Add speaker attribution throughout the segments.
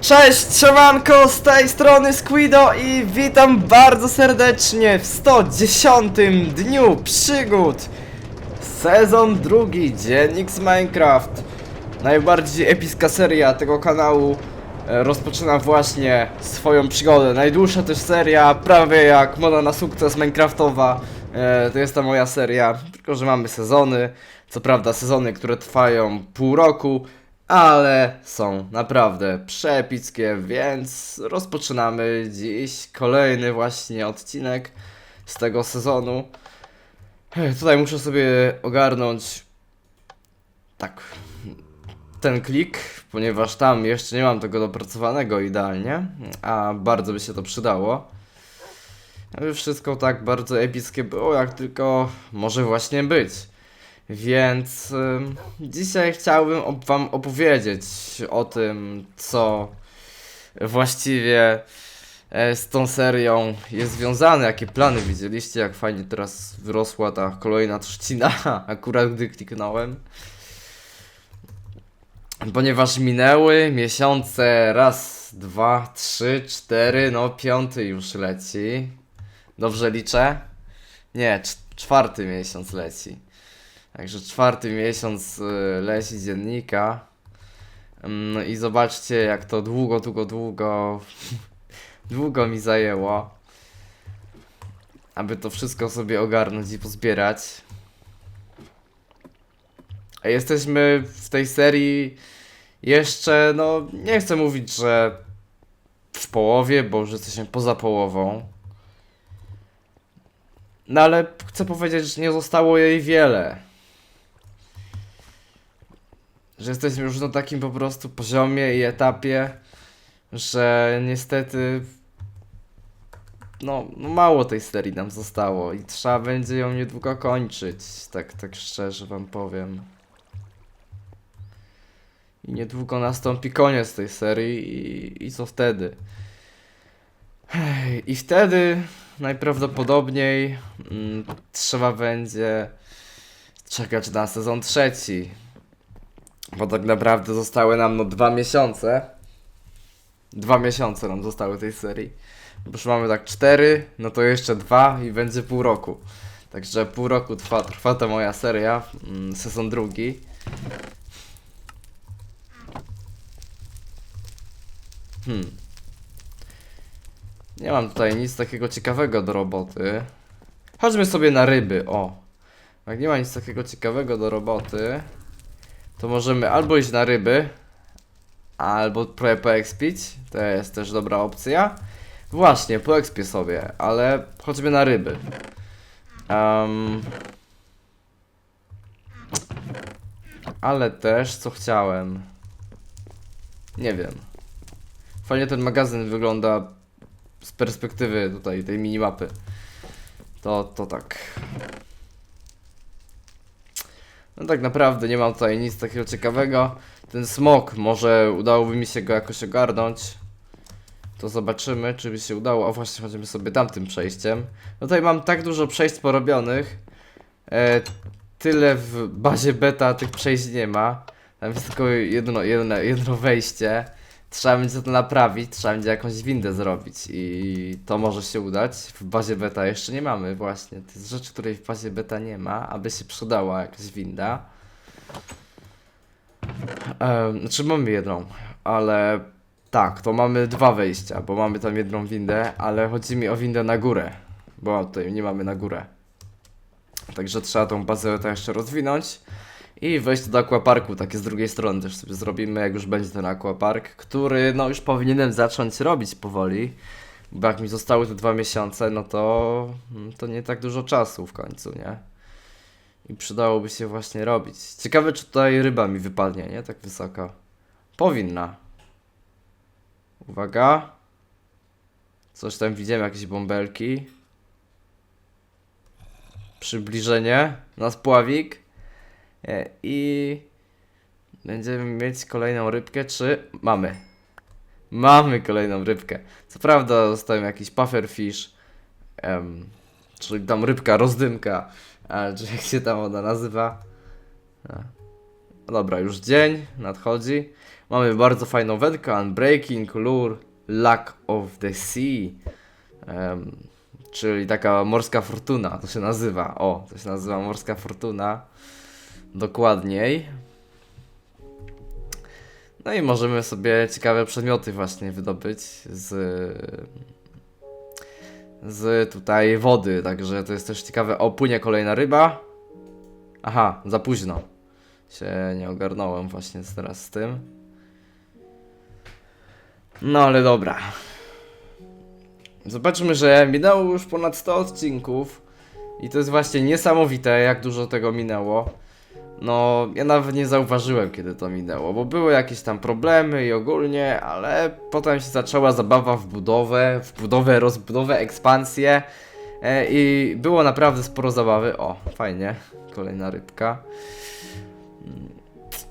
Speaker 1: Cześć, siemanko, z tej strony Squido i witam bardzo serdecznie w 110 dniu przygód. Sezon drugi, dziennik z Minecraft. Najbardziej epicka seria tego kanału e, rozpoczyna właśnie swoją przygodę. Najdłuższa też seria, prawie jak moda na sukces Minecraftowa. E, To jest ta moja seria, tylko że mamy sezony. Co prawda sezony, które trwają pół roku ale są naprawdę przepickie, więc rozpoczynamy dziś kolejny właśnie odcinek z tego sezonu. Tutaj muszę sobie ogarnąć tak ten klik, ponieważ tam jeszcze nie mam tego dopracowanego idealnie, a bardzo by się to przydało. Aby wszystko tak bardzo epickie było, jak tylko może właśnie być. Więc dzisiaj chciałbym op wam opowiedzieć o tym, co właściwie e, z tą serią jest związane, jakie plany widzieliście, jak fajnie teraz wyrosła ta kolejna trzcina, akurat gdy kliknąłem. Ponieważ minęły miesiące, raz, dwa, trzy, cztery, no piąty już leci. Dobrze liczę? Nie, cz- czwarty miesiąc leci. Także czwarty miesiąc y, leci dziennika. Mm, No i zobaczcie, jak to długo, długo, długo, długo mi zajęło, aby to wszystko sobie ogarnąć i pozbierać. A jesteśmy w tej serii jeszcze, no nie chcę mówić, że w połowie, bo już jesteśmy poza połową. No ale chcę powiedzieć, że nie zostało jej wiele że jesteśmy już na takim po prostu poziomie i etapie, że niestety no, no mało tej serii nam zostało i trzeba będzie ją niedługo kończyć, tak, tak szczerze wam powiem. I niedługo nastąpi koniec tej serii i, i co wtedy? I wtedy najprawdopodobniej mm, trzeba będzie czekać na sezon trzeci. Bo tak naprawdę zostały nam no dwa miesiące. Dwa miesiące nam zostały tej serii. Bo już mamy tak cztery, no to jeszcze dwa i będzie pół roku. Także pół roku trwa, trwa ta moja seria, mm, sezon drugi. Hmm. Nie mam tutaj nic takiego ciekawego do roboty. Chodźmy sobie na ryby, o. Jak nie ma nic takiego ciekawego do roboty, to możemy albo iść na ryby, albo trochę poekspić. To jest też dobra opcja. Właśnie, poekspię sobie, ale chodźmy na ryby. Em, ale też, co chciałem. Nie wiem. Fajnie ten magazyn wygląda z perspektywy tutaj tej minimapy. To, to tak. No tak naprawdę nie mam tutaj nic takiego ciekawego. Ten smok, może udałoby mi się go jakoś ogarnąć. To zobaczymy, czy by się udało. O właśnie, chodzimy sobie tamtym przejściem. No tutaj mam tak dużo przejść porobionych. E, tyle w bazie beta tych przejść nie ma. Tam jest tylko jedno, jedno, jedno wejście. Trzeba będzie to naprawić, trzeba będzie jakąś windę zrobić i to może się udać. W bazie beta jeszcze nie mamy właśnie. To jest rzecz, której w bazie beta nie ma, aby się przydała jakaś winda. Um, znaczy mamy jedną, ale tak, to mamy dwa wejścia, bo mamy tam jedną windę, ale chodzi mi o windę na górę, bo tutaj nie mamy na górę. Także trzeba tą bazę beta jeszcze rozwinąć. I wejście do aquaparku, takie z drugiej strony też sobie zrobimy, jak już będzie ten aquapark, który no już powinienem zacząć robić powoli. Bo jak mi zostały tu dwa miesiące, no to, mm, to nie tak dużo czasu w końcu, nie? I przydałoby się właśnie robić. Ciekawe, czy tutaj ryba mi wypadnie, nie? Tak wysoko. Powinna. Uwaga. Coś tam widziałem, jakieś bąbelki. Przybliżenie na spławik. E, I będziemy mieć kolejną rybkę, czy mamy? Mamy kolejną rybkę. Co prawda zostałem jakiś pufferfish, czyli tam rybka rozdymka, czy jak się tam ona nazywa. No Dobra, już dzień nadchodzi. Mamy bardzo fajną wędkę, Unbreaking, Lure, Luck of the Sea. Em, czyli taka morska fortuna, to się nazywa. O, to się nazywa morska fortuna. Dokładniej. No i możemy sobie ciekawe przedmioty właśnie wydobyć z z tutaj wody, także to jest też ciekawe. O, płynie kolejna ryba. Aha, za późno. Się nie ogarnąłem właśnie teraz z tym. No ale dobra. Zobaczmy, że minęło już ponad 100 odcinków. I to jest właśnie niesamowite, jak dużo tego minęło. No, ja nawet nie zauważyłem, kiedy to minęło, bo były jakieś tam problemy i ogólnie, ale potem się zaczęła zabawa w budowę, w budowę, rozbudowę, ekspansję e, i było naprawdę sporo zabawy. O, fajnie, kolejna rybka.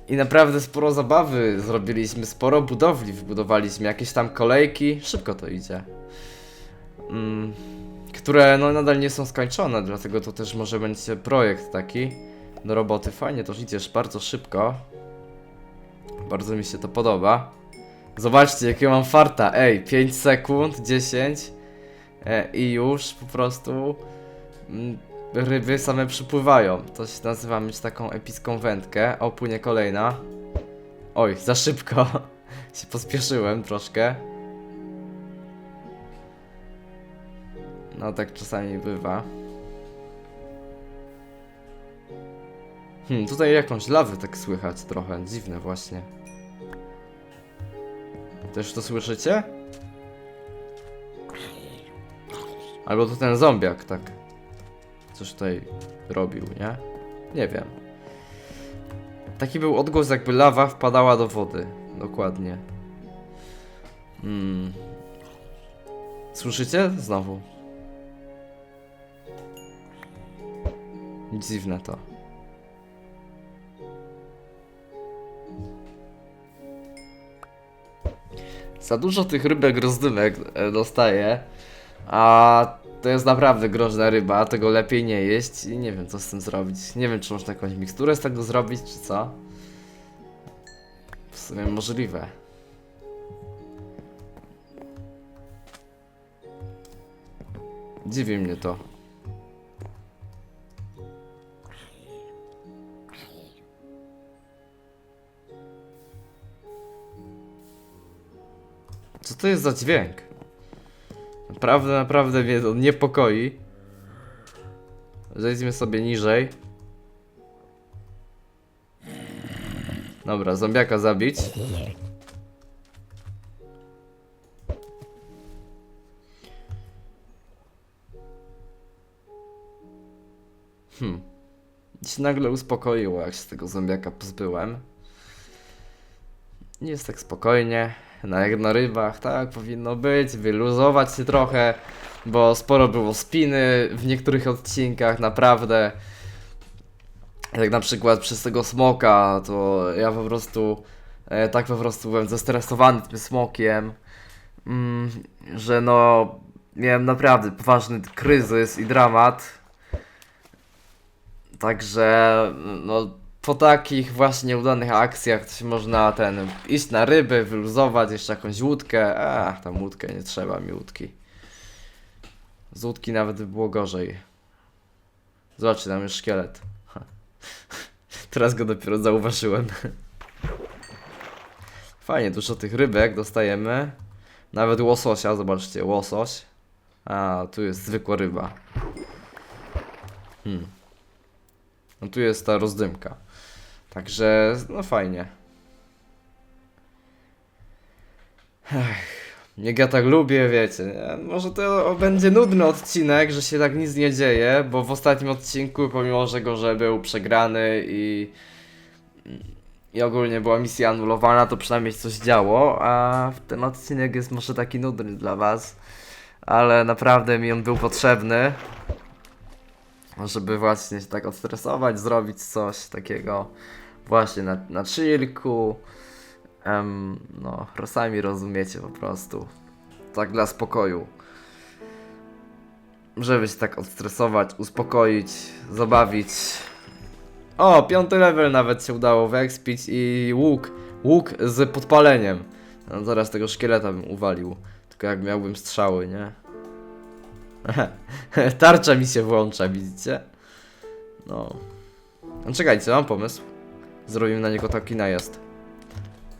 Speaker 1: I naprawdę sporo zabawy zrobiliśmy, sporo budowli, wybudowaliśmy jakieś tam kolejki, szybko to idzie. Mm, które no nadal nie są skończone, dlatego to też może będzie projekt taki do roboty. Fajnie to idziesz bardzo szybko. Bardzo mi się to podoba. Zobaczcie, jakie mam farta. Ej, 5 sekund, 10 e, i już po prostu mm, ryby same przypływają. To się nazywa mieć taką epicką wędkę. O, płynie kolejna. Oj, za szybko. się pospieszyłem troszkę. No tak czasami bywa. Hmm, tutaj jakąś lawę tak słychać trochę, dziwne właśnie. Też to słyszycie? Albo to ten zombiak tak coś tutaj robił, nie? Nie wiem. Taki był odgłos jakby lawa wpadała do wody. Dokładnie. Hmm. Słyszycie? Znowu. Dziwne to. Za dużo tych rybek rozdymek e, dostaję, a to jest naprawdę groźna ryba, tego lepiej nie jeść i nie wiem co z tym zrobić. Nie wiem czy można jakąś miksturę z tego zrobić, czy co. W sumie możliwe. Dziwi mnie to. Co to jest za dźwięk? Naprawdę, naprawdę mnie to niepokoi. Zejdźmy sobie niżej. Dobra, zombiaka zabić. Hmm. Się nagle uspokoiło, jak się tego zombiaka pozbyłem. Jest tak spokojnie, na, na rybach, tak powinno być, wyluzować się trochę, bo sporo było spiny w niektórych odcinkach, naprawdę. Jak na przykład przez tego smoka, to ja po prostu, e, tak po prostu byłem zestresowany tym smokiem, mm, że no, miałem naprawdę poważny kryzys i dramat. Także, no, po takich właśnie udanych akcjach się można ten iść na ryby, wyluzować, jeszcze jakąś łódkę. A, tam łódkę nie trzeba mi łódki. Z łódki nawet by było gorzej. Zobaczcie, tam już szkielet. Teraz go dopiero zauważyłem. Fajnie, dużo tych rybek dostajemy. Nawet łososia, zobaczcie, łosoś. A, tu jest zwykła ryba. Hmm. No tu jest ta rozdymka. Także, no fajnie. Ech, jak ja tak lubię, wiecie, nie? może to będzie nudny odcinek, że się tak nic nie dzieje, bo w ostatnim odcinku, pomimo że go, że był przegrany i, i ogólnie była misja anulowana, to przynajmniej coś działo, a ten odcinek jest może taki nudny dla was, ale naprawdę mi on był potrzebny żeby właśnie się tak odstresować, zrobić coś takiego właśnie na, na chillku. Em, no, sami rozumiecie po prostu. Tak dla spokoju. Żeby się tak odstresować, uspokoić, zabawić. O, piąty level nawet się udało wyekspić i łuk. Łuk z podpaleniem. No zaraz tego szkieleta bym uwalił. Tylko jak miałbym strzały, nie? Tarcza mi się włącza, widzicie? No. no czekajcie, mam pomysł. Zrobimy na niego taki najazd.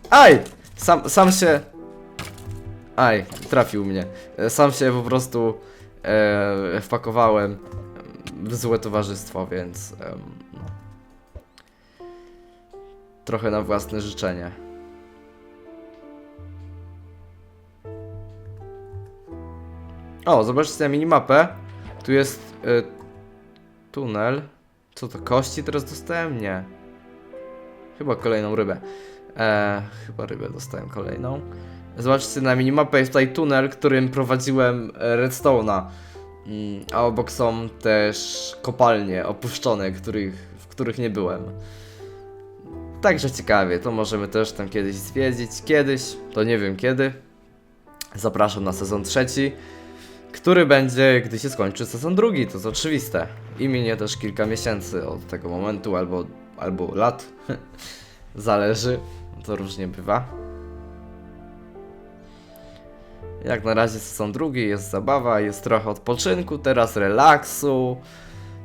Speaker 1: Aj! Sam, sam się... Aj, trafił mnie. E, Sam się po prostu e, wpakowałem w złe towarzystwo, więc... no. Trochę na własne życzenie. O, zobaczcie na minimapę. Tu jest y, tunel. Co to, kości teraz dostałem? Nie. Chyba kolejną rybę. E, chyba rybę dostałem kolejną. Zobaczcie na minimapę, jest tutaj tunel, którym prowadziłem redstone'a. Mm, A obok są też kopalnie opuszczone, których, w których nie byłem. Także ciekawie, to możemy też tam kiedyś zwiedzić. Kiedyś, to nie wiem kiedy. Zapraszam na sezon trzeci, który będzie, gdy się skończy sezon drugi, to jest oczywiste. I minie też kilka miesięcy od tego momentu, albo, albo lat. Zależy, to różnie bywa. Jak na razie sezon drugi, jest zabawa, jest trochę odpoczynku, teraz relaksu.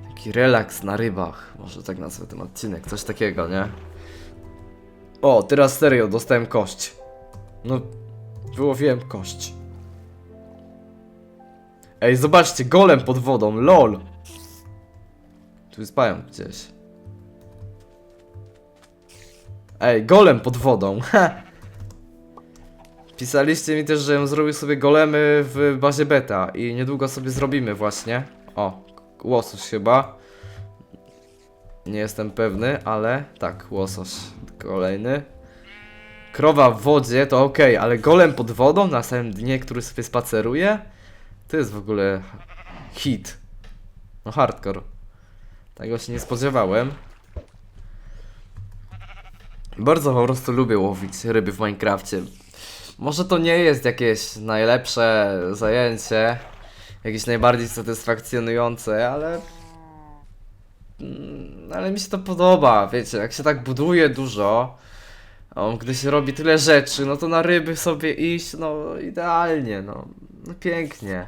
Speaker 1: Taki relaks na rybach, może tak nazwę ten odcinek, coś takiego, nie? O, teraz serio, dostałem kość. No, wyłowiłem kość. Ej, zobaczcie, golem pod wodą, lol. Tu jest pająk gdzieś. Ej, golem pod wodą. Pisaliście mi też, żebym zrobił sobie golemy w bazie beta i niedługo sobie zrobimy właśnie. O, łosoś chyba. Nie jestem pewny, ale tak, łosoś kolejny. Krowa w wodzie to ok, ale golem pod wodą na samym dnie, który sobie spaceruje? To jest w ogóle hit. No hardcore. Tego się nie spodziewałem. Bardzo po prostu lubię łowić ryby w Minecrafcie. Może to nie jest jakieś najlepsze zajęcie, jakieś najbardziej satysfakcjonujące, ale. Mm, Ale mi się to podoba, wiecie, jak się tak buduje dużo, o, gdy się robi tyle rzeczy, no to na ryby sobie iść, no idealnie, no, no pięknie.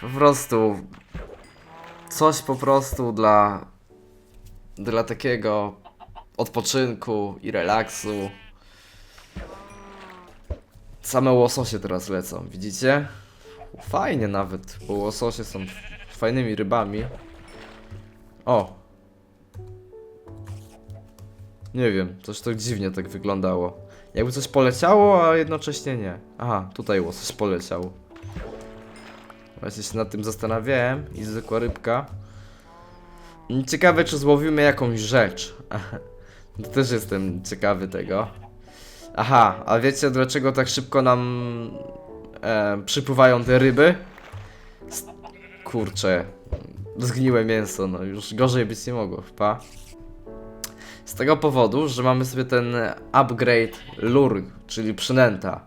Speaker 1: Po prostu coś po prostu dla dla takiego odpoczynku i relaksu. Same łososie teraz lecą, widzicie? Fajnie nawet, bo łososie są fajnymi rybami. O! Nie wiem, coś to dziwnie tak wyglądało. Jakby coś poleciało, a jednocześnie nie. Aha, tutaj łosoś poleciał. Właśnie się nad tym zastanawiałem i zwykła rybka. Ciekawe, czy złowimy jakąś rzecz. To też jestem ciekawy tego. Aha, a wiecie dlaczego tak szybko nam e, przypływają te ryby? Kurczę, zgniłe mięso, no już gorzej być nie mogło, chyba. Z tego powodu, że mamy sobie ten upgrade lure, czyli przynęta.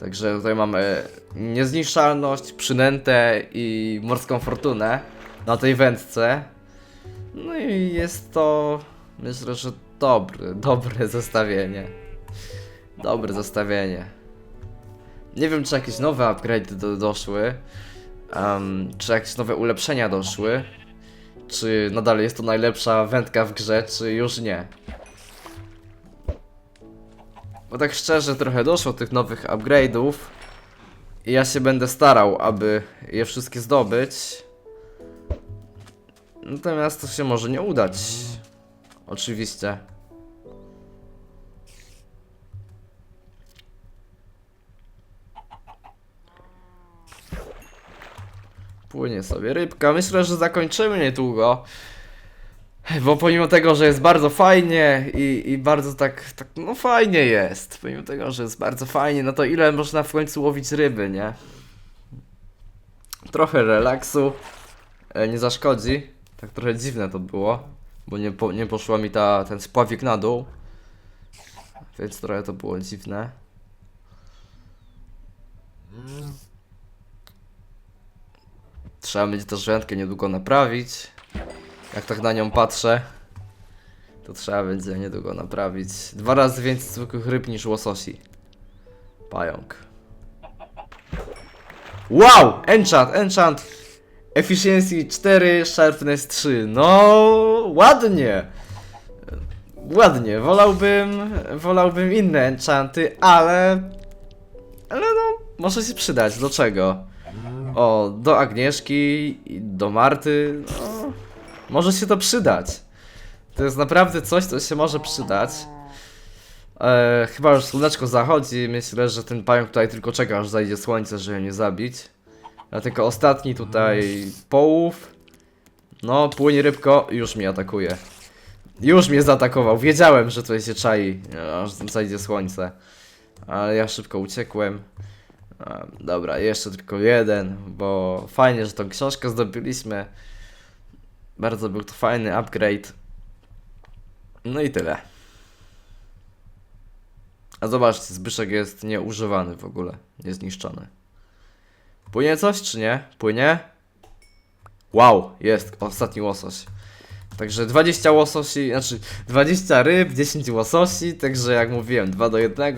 Speaker 1: Także tutaj mamy niezniszczalność, przynętę i morską fortunę na tej wędce. No i jest to, myślę, że dobre, dobre zestawienie. Dobre zestawienie. Nie wiem, czy jakieś nowe upgrade do, doszły, em, czy jakieś nowe ulepszenia doszły, czy nadal jest to najlepsza wędka w grze, czy już nie. Bo tak szczerze, trochę doszło tych nowych upgrade'ów i ja się będę starał, aby je wszystkie zdobyć. Natomiast to się może nie udać. Oczywiście. Płynie sobie rybka. Myślę, że zakończymy niedługo. Bo pomimo tego, że jest bardzo fajnie i, i bardzo tak, tak, no fajnie jest. Pomimo tego, że jest bardzo fajnie, no to ile można w końcu łowić ryby, nie? Trochę relaksu e, nie zaszkodzi. Tak trochę dziwne to było, bo nie, po, nie poszła mi ta, ten spławik na dół. Więc trochę to było dziwne. Trzeba będzie też wędkę niedługo naprawić. Jak tak na nią patrzę, To trzeba będzie niedługo naprawić. Dwa razy więcej zwykłych ryb niż łososi. Pająk. Wow! Enchant, enchant! Efficiency 4, sharpness 3. No, ładnie! Ładnie, wolałbym, wolałbym inne enchanty, ale... Ale no, może się przydać. Do czego? O, do Agnieszki, do Marty, no... Może się to przydać. To jest naprawdę coś, co się może przydać. E, chyba już słoneczko zachodzi, myślę, że ten pająk tutaj tylko czeka, aż zajdzie słońce, żeby mnie zabić. Dlatego ostatni tutaj połów. No, płynie rybko, już mnie atakuje. Już mnie zaatakował, wiedziałem, że tutaj się czai, aż zajdzie słońce. Ale ja szybko uciekłem. Dobra, jeszcze tylko jeden, bo fajnie, że tą książkę zdobyliśmy. Bardzo był to fajny upgrade. No i tyle. A zobaczcie, Zbyszek jest nieużywany w ogóle, niezniszczony. Płynie coś czy nie? Płynie? Wow, jest ostatni łosoś. Także 20 łososi, znaczy 20 ryb, 10 łososi, także jak mówiłem, 2 do 1.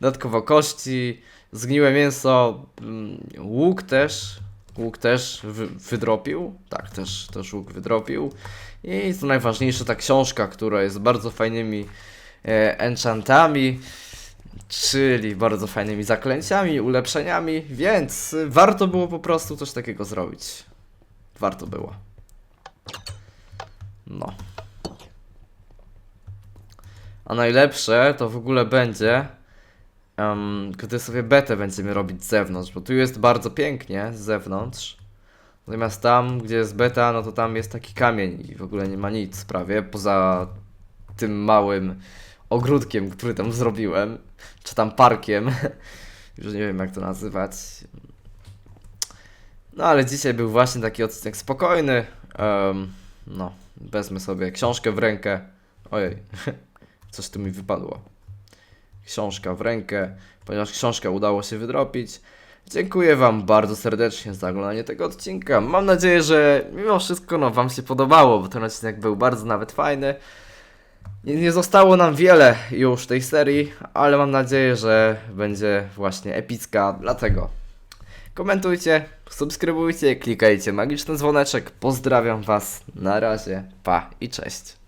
Speaker 1: Dodatkowo kości, zgniłe mięso, mm, łuk też, łuk też wy, wydropił, tak, też, też łuk wydropił. I co najważniejsze, ta książka, która jest bardzo fajnymi e, enchantami, czyli bardzo fajnymi zaklęciami, ulepszeniami, więc warto było po prostu coś takiego zrobić. Warto było. No. A najlepsze to w ogóle będzie, em, gdy sobie betę będziemy robić z zewnątrz, bo tu jest bardzo pięknie z zewnątrz. Natomiast tam, gdzie jest beta, no to tam jest taki kamień i w ogóle nie ma nic prawie, poza tym małym ogródkiem, który tam zrobiłem, czy tam parkiem. Już nie wiem jak to nazywać. No ale dzisiaj był właśnie taki odcinek spokojny. Em, no, wezmę sobie książkę w rękę. Ojej, coś tu mi wypadło. Książka w rękę, ponieważ książkę udało się wydropić. Dziękuję Wam bardzo serdecznie za oglądanie tego odcinka. Mam nadzieję, że mimo wszystko no, Wam się podobało, bo ten odcinek był bardzo nawet fajny. Nie, nie zostało nam wiele już tej serii, ale mam nadzieję, że będzie właśnie epicka, dlatego komentujcie, subskrybujcie, klikajcie magiczny dzwoneczek. Pozdrawiam Was, na razie, pa i cześć.